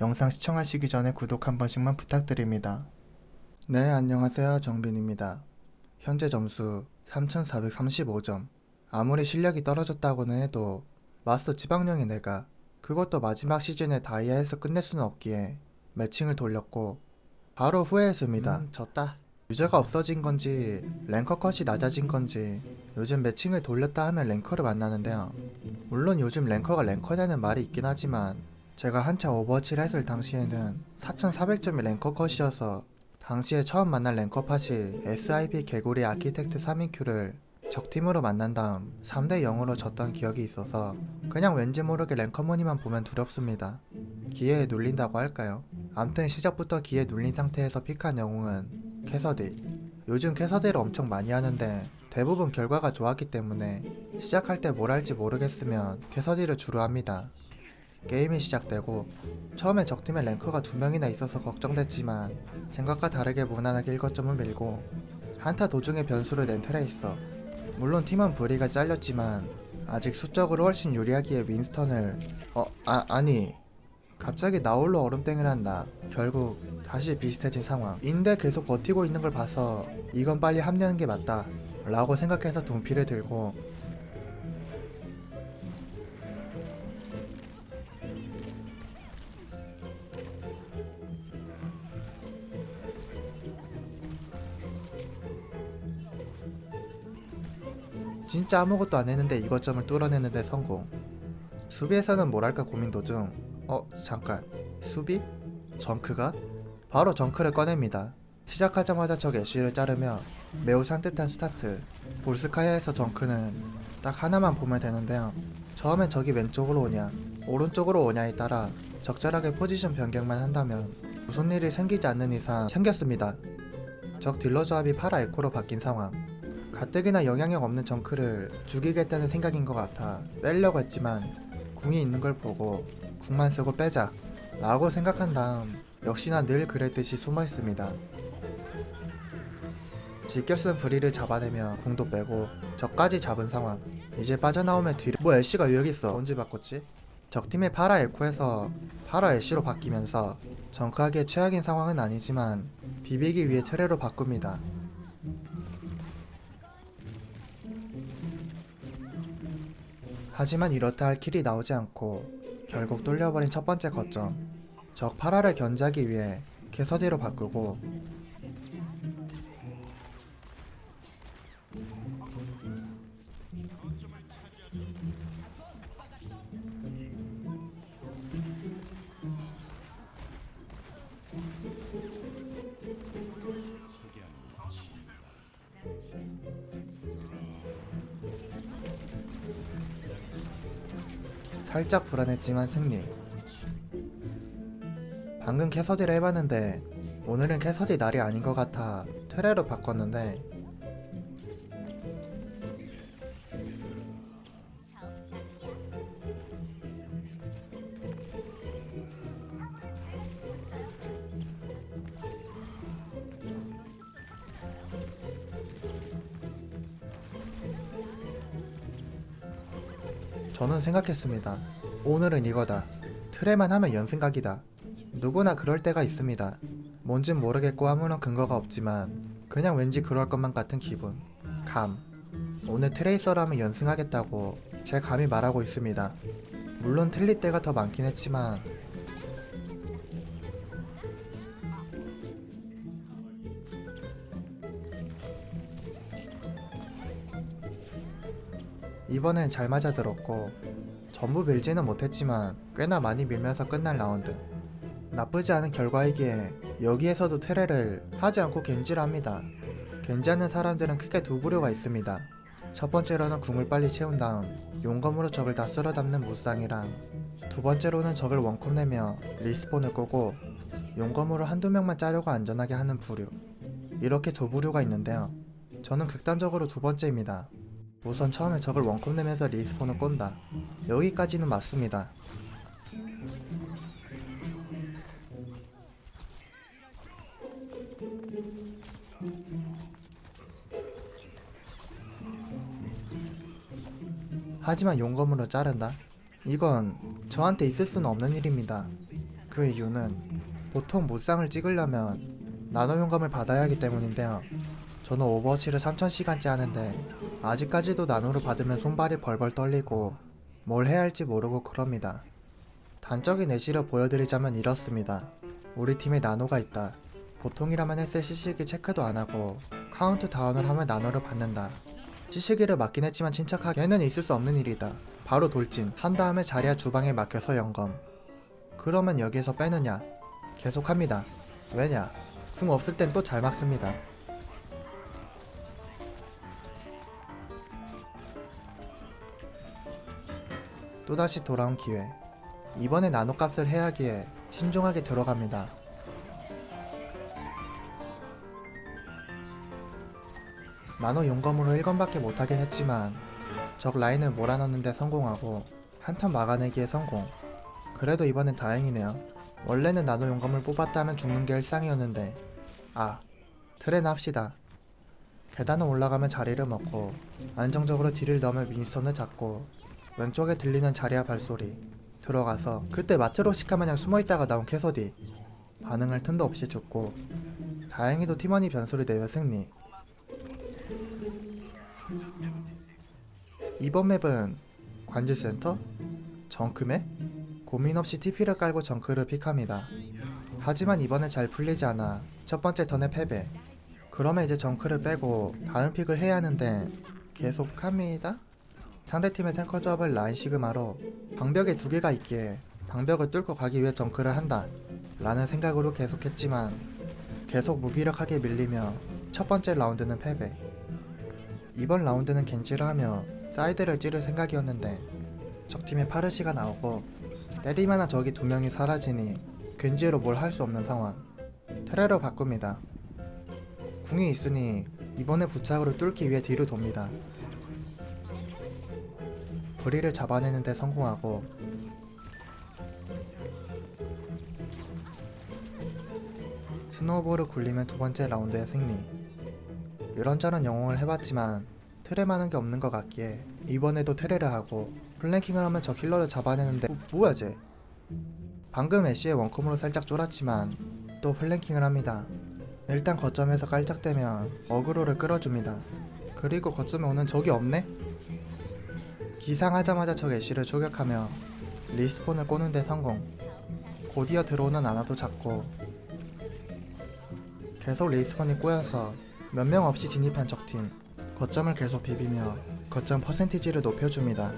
영상 시청하시기 전에 구독 한 번씩만 부탁드립니다. 네, 안녕하세요. 정빈입니다. 현재 점수 3435점. 아무리 실력이 떨어졌다고는 해도 마스터 지방령의 내가 그것도 마지막 시즌에 다이아에서 끝낼 수는 없기에 매칭을 돌렸고 바로 후회했습니다. 음, 졌다. 유저가 없어진 건지 랭커 컷이 낮아진 건지 요즘 매칭을 돌렸다 하면 랭커를 만나는데요. 물론 요즘 랭커가 랭커냐는 말이 있긴 하지만 제가 한창 오버워치를 했을 당시에는 4400점이 랭커 컷이어서 당시에 처음 만난 랭커 팟이 SIP 개구리 아키텍트 3인큐를 적팀으로 만난 다음 3대 0으로 졌던 기억이 있어서 그냥 왠지 모르게 랭커 무늬만 보면 두렵습니다. 기회에 눌린다고 할까요? 암튼 시작부터 기에 눌린 상태에서 픽한 영웅은 캐서디. 요즘 캐서디를 엄청 많이 하는데 대부분 결과가 좋았기 때문에 시작할 때 뭘 할지 모르겠으면 캐서디를 주로 합니다. 게임이 시작되고 처음에 적팀에 랭커가 두 명이나 있어서 걱정됐지만 생각과 다르게 무난하게 1거점을 밀고 한타 도중에 변수를 낸 트레이서 물론 팀원 브리가 잘렸지만 아직 수적으로 훨씬 유리하기에 윈스턴을 어 아 아니 갑자기 나홀로 얼음땡을 한다. 결국 다시 비슷해진 상황. 인데 계속 버티고 있는 걸 봐서 이건 빨리 합류하는 게 맞다 라고 생각해서 둔피를 들고 진짜 아무것도 안 했는데 이것점을 뚫어내는데 성공. 수비에서는 뭐랄까 고민 도중, 어, 잠깐, 수비? 정크가? 바로 정크를 꺼냅니다. 시작하자마자 적 애쉬를 자르며 매우 산뜻한 스타트. 볼스카야에서 정크는 딱 하나만 보면 되는데요. 처음엔 적이 왼쪽으로 오냐, 오른쪽으로 오냐에 따라 적절하게 포지션 변경만 한다면 무슨 일이 생기지 않는 이상 생겼습니다. 적 딜러 조합이 파라 에코로 바뀐 상황. 가뜩이나 영향력 없는 정크를 죽이겠다는 생각인 것 같아 빼려고 했지만 궁이 있는 걸 보고 궁만 쓰고 빼자 라고 생각한 다음 역시나 늘 그랬듯이 숨어 있습니다. 직결 쓴 브리를 잡아내며 궁도 빼고 적까지 잡은 상황 이제 빠져나오면 뒤를 뭐 애쉬가 왜 여기 있어 언제 바꿨지? 적팀의 파라 에코에서 파라 애쉬로 바뀌면서 정크하기에 최악인 상황은 아니지만 비비기 위해 트레로 바꿉니다. 하지만 이렇다 할 킬이 나오지 않고 결국 뚫려버린 첫 번째 거점 적 파라를 견제하기 위해 캐서디로 바꾸고 살짝 불안했지만 승리. 방금 캐서디를 해봤는데 오늘은 캐서디 날이 아닌 것 같아 트레로 바꿨는데 저는 생각했습니다. 오늘은 이거다. 트레만 하면 연승각이다. 누구나 그럴 때가 있습니다. 뭔진 모르겠고 아무런 근거가 없지만 그냥 왠지 그럴 것만 같은 기분. 감. 오늘 트레이서라면 연승하겠다고 제 감이 말하고 있습니다. 물론 틀릴 때가 더 많긴 했지만 이번엔 잘 맞아 들었고 전부 밀지는 못했지만 꽤나 많이 밀면서 끝날 라운드. 나쁘지 않은 결과이기에 여기에서도 트레를 하지 않고 겐지를 합니다. 겐지하는 사람들은 크게 두 부류가 있습니다. 첫 번째로는 궁을 빨리 채운 다음 용검으로 적을 다 쓸어 담는 무쌍이랑 두 번째로는 적을 원컵 내며 리스폰을 꼬고 용검으로 한두 명만 짜려고 안전하게 하는 부류. 이렇게 두 부류가 있는데요. 저는 극단적으로 두 번째입니다 우선 처음에 적을 원컵 내면서 리스폰을 꼰다. 여기까지는 맞습니다. 하지만 용검으로 자른다? 이건 저한테 있을 수는 없는 일입니다. 그 이유는 보통 무쌍을 찍으려면 나노 용감을 받아야 하기 때문인데요. 저는 오버워치를 3000시간째 하는데 아직까지도 나노를 받으면 손발이 벌벌 떨리고 뭘 해야 할지 모르고 그럽니다. 단적인 예시를 보여드리자면 이렇습니다. 우리 팀에 나노가 있다. 보통이라면 했을 시식이 체크도 안 하고 카운트 다운을 하면 나노를 받는다. 시식이를 맞긴 했지만 침착하게는 있을 수 없는 일이다. 바로 돌진 한 다음에 자리야 주방에 맡겨서 영검. 그러면 여기에서 빼느냐? 계속합니다. 왜냐? 궁 없을 땐 또 잘 막습니다. 또다시 돌아온 기회. 이번에 나노값을 해야 하기에 신중하게 들어갑니다. 나노 용검으로 1건밖에 못하긴 했지만 적 라인을 몰아넣는데 성공하고 한턴 막아내기에 성공. 그래도 이번엔 다행이네요. 원래는 나노 용검을 뽑았다면 죽는 게 일상이었는데 아 트레나 합시다. 계단을 올라가면 자리를 먹고 안정적으로 뒤를 넘을 윈스턴을 잡고 왼쪽에 들리는 자리야 발소리 들어가서 그때 마트로시카 마냥 숨어있다가 나온 캐서디 반응할 틈도 없이 죽고 다행히도 팀원이 변소리 내며 승리 이번 맵은 관제센터? 정크맵? 고민 없이 TP를 깔고 정크를 픽합니다. 하지만 이번엔 잘 풀리지 않아 첫 번째 턴에 패배. 그러면 이제 정크를 빼고 다른 픽을 해야 하는데 계속 합니다. 상대팀의 탱커 조합을 라인 시그마로 방벽에 두 개가 있기에 방벽을 뚫고 가기 위해 정크를 한다. 라는 생각으로 계속했지만 계속 무기력하게 밀리며 첫 번째 라운드는 패배. 이번 라운드는 겐지를 하며 사이드를 찌를 생각이었는데 적팀에 파르시가 나오고 때리만한 적이 두 명이 사라지니 겐지로 뭘 할 수 없는 상황. 테레로 바꿉니다. 궁이 있으니 이번에 부착으로 뚫기 위해 뒤로 돕니다. 브리를 잡아내는데 성공하고 스노우볼을 굴리면 두 번째 라운드의 승리. 이런저런 영웅을 해봤지만 트레 많은 게 없는 것 같기에 이번에도 트레를 하고 플랭킹을 하면 저 힐러를 잡아내는데 뭐, 뭐야 쟤 방금 애쉬의 원컴으로 살짝 쫄았지만 또 플랭킹을 합니다 일단 거점에서 깔짝대면 어그로를 끌어줍니다 그리고 거점에 오는 적이 없네? 기상하자마자 적 애쉬를 추격하며 리스폰을 꼬는 데 성공 곧이어 들어오는 아나도 잡고 계속 리스폰이 꼬여서 몇 명 없이 진입한 적팀 거점을 계속 비비며 거점 퍼센티지를 높여줍니다.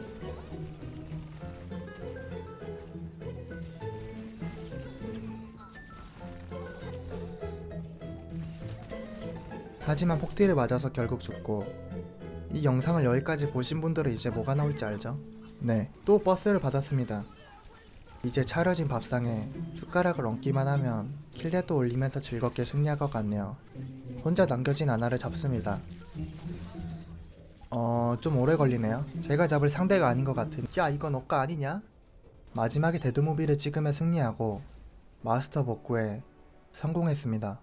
하지만 폭딜을 맞아서 결국 죽고 이 영상을 여기까지 보신 분들은 이제 뭐가 나올지 알죠? 네, 또 버스를 받았습니다. 이제 차려진 밥상에 숟가락을 얹기만 하면 킬댓도 올리면서 즐겁게 승리할 것 같네요. 혼자 남겨진 아나를 잡습니다. 어, 좀 오래 걸리네요. 제가 잡을 상대가 아닌 것 같은. 야, 이건 억까 아니냐? 마지막에 데드무비를 찍으며 승리하고 마스터 복구에 성공했습니다.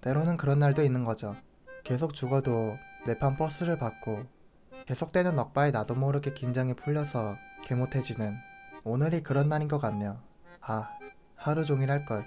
때로는 그런 날도 있는 거죠. 계속 죽어도 매판 버스를 받고 계속되는 넉바에 나도 모르게 긴장이 풀려서 개못해지는 오늘이 그런 날인 것 같네요. 아, 하루 종일 할 걸.